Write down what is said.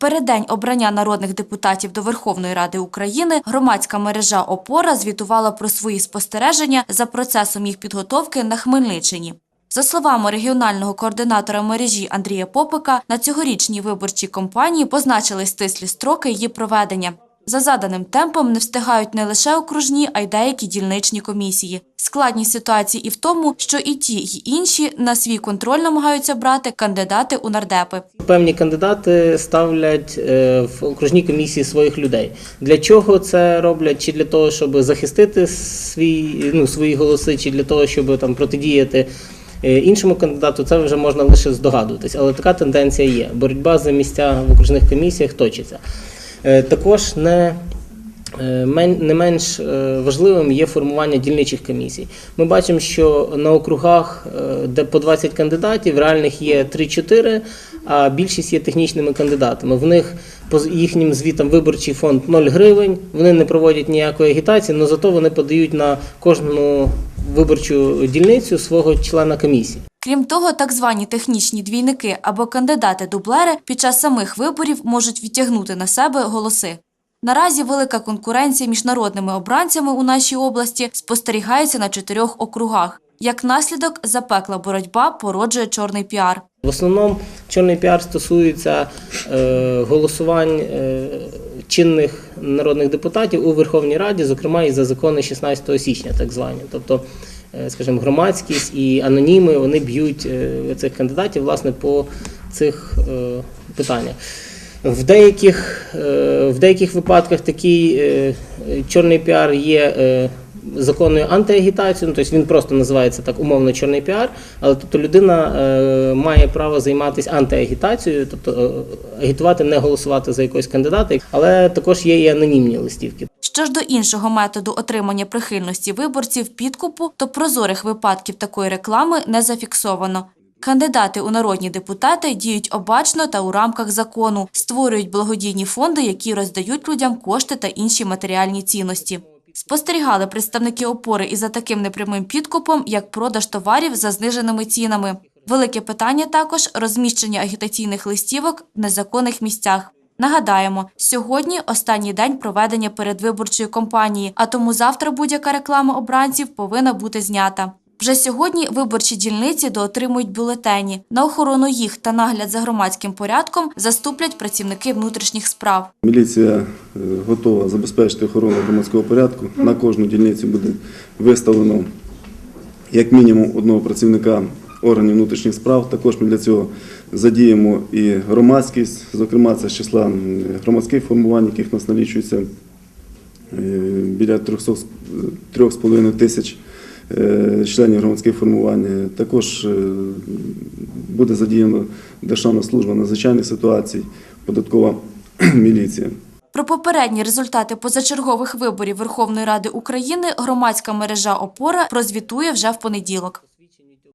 Переддень обрання народних депутатів до Верховної Ради України громадська мережа ОПОРА звітувала про свої спостереження за процесом їх підготовки на Хмельниччині. За словами регіонального координатора мережі Андрія Попика, на цьогорічній виборчій кампанії позначили стислі строки її проведення. За заданим темпом не встигають не лише окружні, а й деякі дільничні комісії. Складність ситуації і в тому, що і ті, й інші на свій контроль намагаються брати кандидати у нардепи. Певні кандидати ставлять е, в окружній комісії своїх людей. Для чого це роблять? Чи для того, щоб захистити свій, ну, свої голоси, чи для того, щоб там протидіяти е, іншому кандидату, це вже можна лише здогадуватись. Але така тенденція є. Боротьба за місця в окружних комісіях точиться. Е, Також не Е, Не менш е, важливим є формування дільничих комісій. Ми бачимо, що на округах, де по 20 кандидатів, реальних є 3-4, а більшість є технічними кандидатами. В них по їхнім звітам виборчий фонд 0 гривень, вони не проводять ніякої агітації, але зато вони подають на кожну виборчу дільницю свого члена комісії. Крім того, так звані технічні двійники або кандидати-дублери під час самих виборів можуть відтягнути на себе голоси. Наразі велика конкуренція між народними обранцями у нашій області спостерігається на чотирьох округах. Як наслідок, запекла боротьба породжує чорний піар. В основному чорний піар стосується е, голосувань е, чинних народних депутатів у Верховній Раді, зокрема і за закони 16 січня, так звані. Тобто, е, скажімо, громадськість і аноніми вони б'ють цих кандидатів власне по цих питаннях. В деяких, е, в деяких випадках такий е, чорний піар є е, законною антиагітацією, ну, тобто він просто називається так умовно чорний піар, але тобто людина має право займатися антиагітацією, тобто агітувати, не голосувати за якогось кандидата, але також є і анонімні листівки. Що ж до іншого методу отримання прихильності виборців підкупу, то прозорих випадків такої реклами не зафіксовано. Кандидати у народні депутати діють обачно та у рамках закону, створюють благодійні фонди, які роздають людям кошти та інші матеріальні цінності. Спостерігали представники опори і за таким непрямим підкупом, як продаж товарів за зниженими цінами. Велике питання також розміщення агітаційних листівок в незаконних місцях. Нагадаємо, сьогодні останній день проведення передвиборчої кампанії, а тому завтра будь-яка реклама обранців повинна бути знята. Вже сьогодні виборчі дільниці доотримують бюлетені. На охорону їх та нагляд за громадським порядком заступлять працівники внутрішніх справ. Міліція е, готова забезпечити охорону громадського порядку. На кожну дільницю буде виставлено як мінімум одного працівника органів внутрішніх справ. Також ми для цього задіємо і громадськість, зокрема, це з числа громадських формувань, яких нас налічується е, біля 300 з- 3,5 тисяч е, членів громадських формувань. Е, Також е, буде задіяна Державна служба надзвичайних ситуацій, податкова міліція. Про попередні результати позачергових виборів Верховної Ради України громадська мережа Опора прозвітує вже в понеділок.